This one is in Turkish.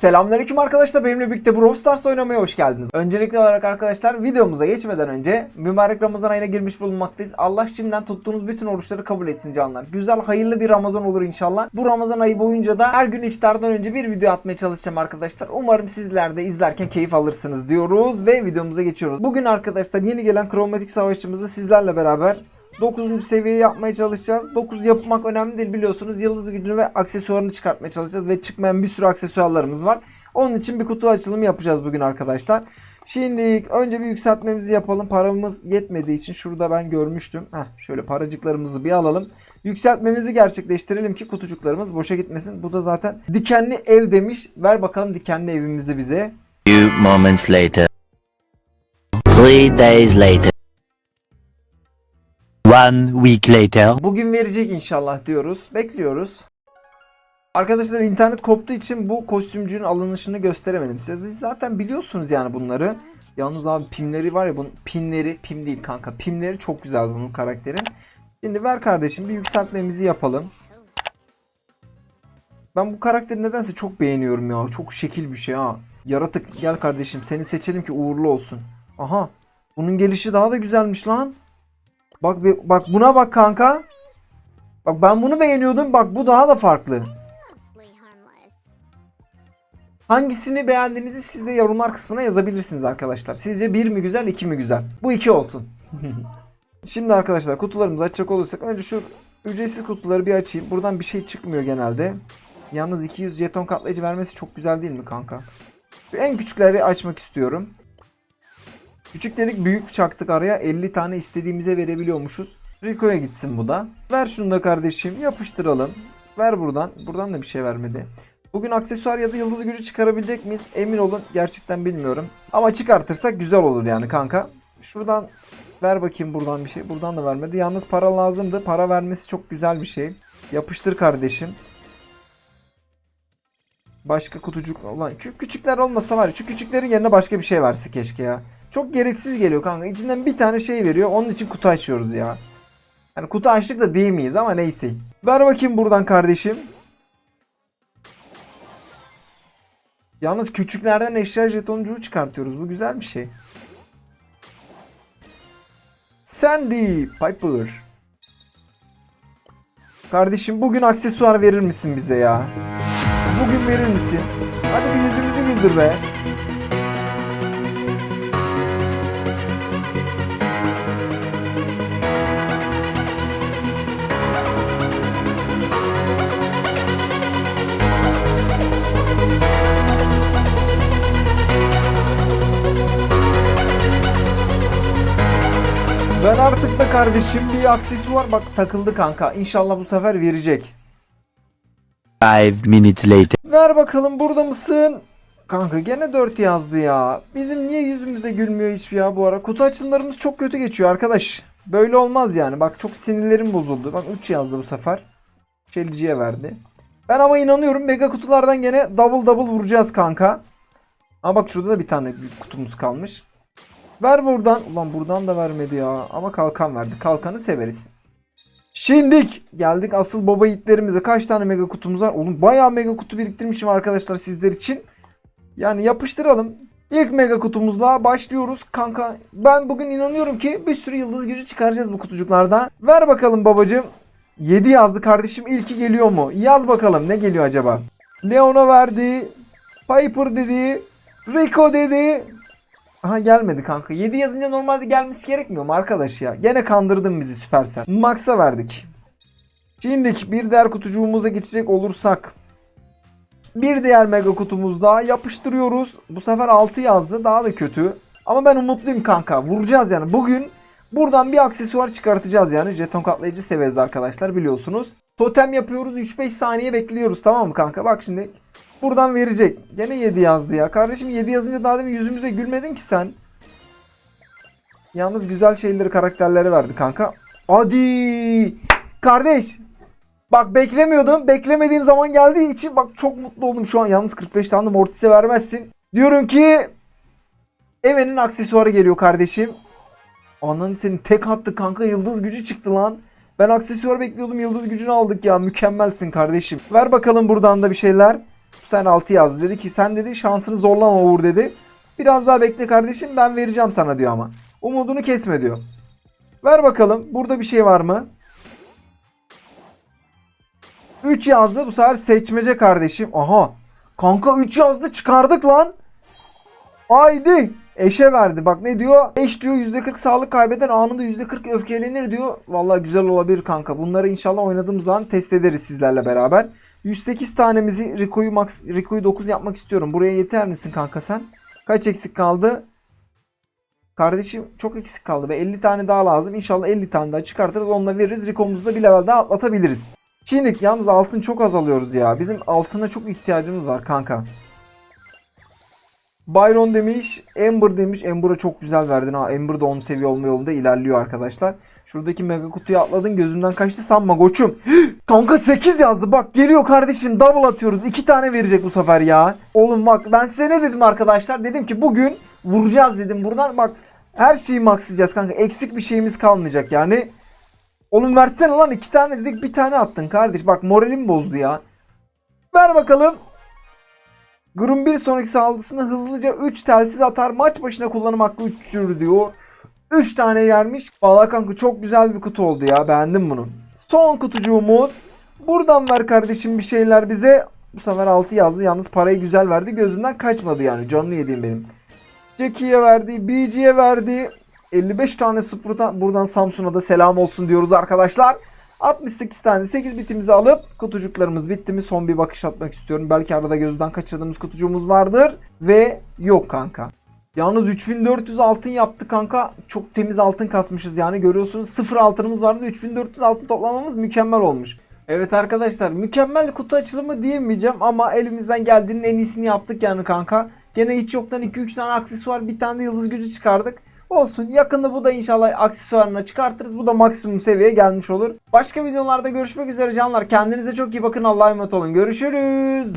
Selamünaleyküm arkadaşlar. Benimle birlikte Brawl Stars oynamaya hoş geldiniz. Öncelikli olarak arkadaşlar videomuza geçmeden önce mübarek Ramazan ayına girmiş bulunmaktayız. Allah şimdiden tuttuğunuz bütün oruçları kabul etsin canlar. Güzel, hayırlı bir Ramazan olur inşallah. Bu Ramazan ayı boyunca da her gün iftardan önce bir video atmaya çalışacağım arkadaşlar. Umarım sizler de izlerken keyif alırsınız diyoruz ve videomuza geçiyoruz. Bugün arkadaşlar yeni gelen kromatik savaşçımızı sizlerle beraber 9. seviye yapmaya çalışacağız. 9 yapmak önemli değil biliyorsunuz. Yıldız gücünü ve aksesuarını çıkartmaya çalışacağız. Ve çıkmayan bir sürü aksesuarlarımız var. Onun için bir kutu açılımı yapacağız bugün arkadaşlar. Şimdi önce bir yükseltmemizi yapalım. Paramız yetmediği için şurada ben görmüştüm. Heh, şöyle paracıklarımızı bir alalım. Yükseltmemizi gerçekleştirelim ki kutucuklarımız boşa gitmesin. Bu da zaten dikenli ev demiş. Ver bakalım dikenli evimizi bize. Few moments later. Three days later. One week later. Bugün verecek inşallah diyoruz. Bekliyoruz. Arkadaşlar internet koptuğu için bu kostümcünün alınışını gösteremedim. Siz zaten biliyorsunuz yani bunları. Yalnız abi pimleri var ya bunun pinleri pim değil kanka. Pimleri çok güzel bunun karakterin. Şimdi ver kardeşim bir yükseltmemizi yapalım. Ben bu karakteri nedense çok beğeniyorum ya. Çok şekil bir şey ha. Yaratık gel kardeşim seni seçelim ki uğurlu olsun. Aha. Bunun gelişi daha da güzelmiş lan. Bak bir- bak buna bak kanka. Bak ben bunu beğeniyordum. Bak bu daha da farklı. Hangisini beğendiğinizi siz de yorumlar kısmına yazabilirsiniz arkadaşlar. Sizce bir mi güzel, iki mi güzel? Bu iki olsun. Şimdi arkadaşlar kutularımızı açacak olursak önce şu ücretsiz kutuları bir açayım. Buradan bir şey çıkmıyor genelde. Yalnız 200 jeton katlayıcı vermesi çok güzel değil mi kanka? En küçükleri açmak istiyorum. Küçük dedik büyük çaktık araya 50 tane istediğimize verebiliyormuşuz. Rico'ya gitsin bu da. Ver şunu da kardeşim yapıştıralım. Ver buradan. Buradan da bir şey vermedi. Bugün aksesuar ya da yıldız gücü çıkarabilecek miyiz? Emin olun gerçekten bilmiyorum. Ama çıkartırsak güzel olur yani kanka. Şuradan ver bakayım buradan bir şey. Buradan da vermedi. Yalnız para lazımdı. Para vermesi çok güzel bir şey. Yapıştır kardeşim. Başka kutucuk olan küçükler olmasa var küçüklerin yerine başka bir şey verse keşke ya. Çok gereksiz geliyor kanka. İçinden bir tane şey veriyor. Onun için kutu açıyoruz ya. Yani kutu açtık da değil miyiz ama neyse. Ver bakayım buradan kardeşim. Yalnız küçüklerden eşya jetoncuğu çıkartıyoruz. Bu güzel bir şey. Sandy Piper. Kardeşim bugün aksesuar verir misin bize ya? Bugün verir misin? Hadi bir yüzümüzü güldür be. Ben artık da kardeşim bir aksesuar bak takıldı kanka. İnşallah bu sefer verecek. Five minutes later. Ver bakalım burada mısın? Kanka gene 4 yazdı ya. Bizim niye yüzümüze gülmüyor hiç ya bu ara? Kutu açılımlarımız çok kötü geçiyor arkadaş. Böyle olmaz yani. Bak çok sinirlerim bozuldu. Bak 3 yazdı bu sefer. Şeliciye verdi. Ben ama inanıyorum mega kutulardan gene double double vuracağız kanka. Ama bak şurada da bir tane kutumuz kalmış. Ver buradan. Ulan buradan da vermedi ya. Ama kalkan verdi. Kalkanı severiz. Şimdik geldik asıl baba yiğitlerimize. Kaç tane mega kutumuz var? Oğlum bayağı mega kutu biriktirmişim arkadaşlar sizler için. Yani yapıştıralım. İlk mega kutumuzla başlıyoruz kanka. Ben bugün inanıyorum ki bir sürü yıldız gücü çıkaracağız bu kutucuklardan. Ver bakalım babacım. 7 yazdı kardeşim. İlki geliyor mu? Yaz bakalım ne geliyor acaba? Leon'a verdi. Piper dedi. Rico dedi. Aha gelmedi kanka. 7 yazınca normalde gelmesi gerekmiyor mu arkadaş ya? Gene kandırdın bizi Süpersel. Max'a verdik. Şimdi bir diğer kutucuğumuza geçecek olursak. Bir diğer mega kutumuz daha yapıştırıyoruz. Bu sefer 6 yazdı. Daha da kötü. Ama ben umutluyum kanka. Vuracağız yani. Bugün buradan bir aksesuar çıkartacağız yani. Jeton katlayıcı severiz arkadaşlar biliyorsunuz. Totem yapıyoruz. 3-5 saniye bekliyoruz tamam mı kanka? Bak şimdi buradan verecek. Gene 7 yazdı ya. Kardeşim 7 yazınca daha demin yüzümüze gülmedin ki sen. Yalnız güzel şeyleri karakterlere verdi kanka. Hadi. Kardeş. Bak beklemiyordum. Beklemediğim zaman geldiği için bak çok mutlu oldum şu an. Yalnız 45 tane Mortis'e vermezsin. Diyorum ki Eve'nin aksesuarı geliyor kardeşim. Ananı senin tek attı kanka yıldız gücü çıktı lan. Ben aksesuar bekliyordum yıldız gücünü aldık ya. Mükemmelsin kardeşim. Ver bakalım buradan da bir şeyler. Sefer 6 yazdı. Dedi ki sen dedi şansını zorlama Uğur dedi. Biraz daha bekle kardeşim ben vereceğim sana diyor ama. Umudunu kesme diyor. Ver bakalım burada bir şey var mı? 3 yazdı bu sefer seçmece kardeşim. Aha. Kanka 3 yazdı çıkardık lan. Haydi. Eşe verdi. Bak ne diyor? Eş diyor %40 sağlık kaybeden anında %40 öfkelenir diyor. Vallahi güzel olabilir kanka. Bunları inşallah oynadığımız zaman test ederiz sizlerle beraber. 108 tanemizi Rico'yu max Rico'yu 9 yapmak istiyorum. Buraya yeter misin kanka sen? Kaç eksik kaldı? Kardeşim çok eksik kaldı ve 50 tane daha lazım. İnşallah 50 tane daha çıkartırız. Onunla veririz. Rico'muzu da bir level daha atlatabiliriz. Çiğnik yalnız altın çok azalıyoruz ya. Bizim altına çok ihtiyacımız var kanka. Byron demiş, Ember demiş. Ember'a çok güzel verdin ha. Ember de 10 seviye olma yolunda ilerliyor arkadaşlar. Şuradaki mega kutuyu atladın gözümden kaçtı sanma koçum. Kanka 8 yazdı bak geliyor kardeşim double atıyoruz. 2 tane verecek bu sefer ya. Oğlum bak ben size ne dedim arkadaşlar? Dedim ki bugün vuracağız dedim buradan bak. Her şeyi maxlayacağız kanka. Eksik bir şeyimiz kalmayacak yani. Oğlum versene lan 2 tane dedik bir tane attın kardeş. Bak moralim bozdu ya. Ver bakalım. Grum bir sonraki saldırısında hızlıca 3 telsiz atar. Maç başına kullanım hakkı 3 diyor. 3 tane yermiş. Valla kanka çok güzel bir kutu oldu ya. Beğendim bunu. Son kutucuğumuz. Buradan ver kardeşim bir şeyler bize. Bu sefer 6 yazdı. Yalnız parayı güzel verdi. Gözümden kaçmadı yani. Canını yediğim benim. Jackie'ye verdi. BG'ye verdi. 55 tane Sprut'a buradan Samsun'a da selam olsun diyoruz arkadaşlar. 68 tane 8 bitimizi alıp kutucuklarımız bitti mi son bir bakış atmak istiyorum. Belki arada gözden kaçırdığımız kutucuğumuz vardır. Ve yok kanka. Yalnız 3400 altın yaptı kanka. Çok temiz altın kasmışız yani görüyorsunuz. Sıfır altınımız vardı. 3400 altın toplamamız mükemmel olmuş. Evet arkadaşlar mükemmel kutu açılımı diyemeyeceğim ama elimizden geldiğinin en iyisini yaptık yani kanka. Gene hiç yoktan 2-3 tane aksesuar bir tane de yıldız gücü çıkardık. Olsun yakında bu da inşallah aksesuarına çıkartırız. Bu da maksimum seviyeye gelmiş olur. Başka videolarda görüşmek üzere canlar. Kendinize çok iyi bakın. Allah'a emanet olun. Görüşürüz.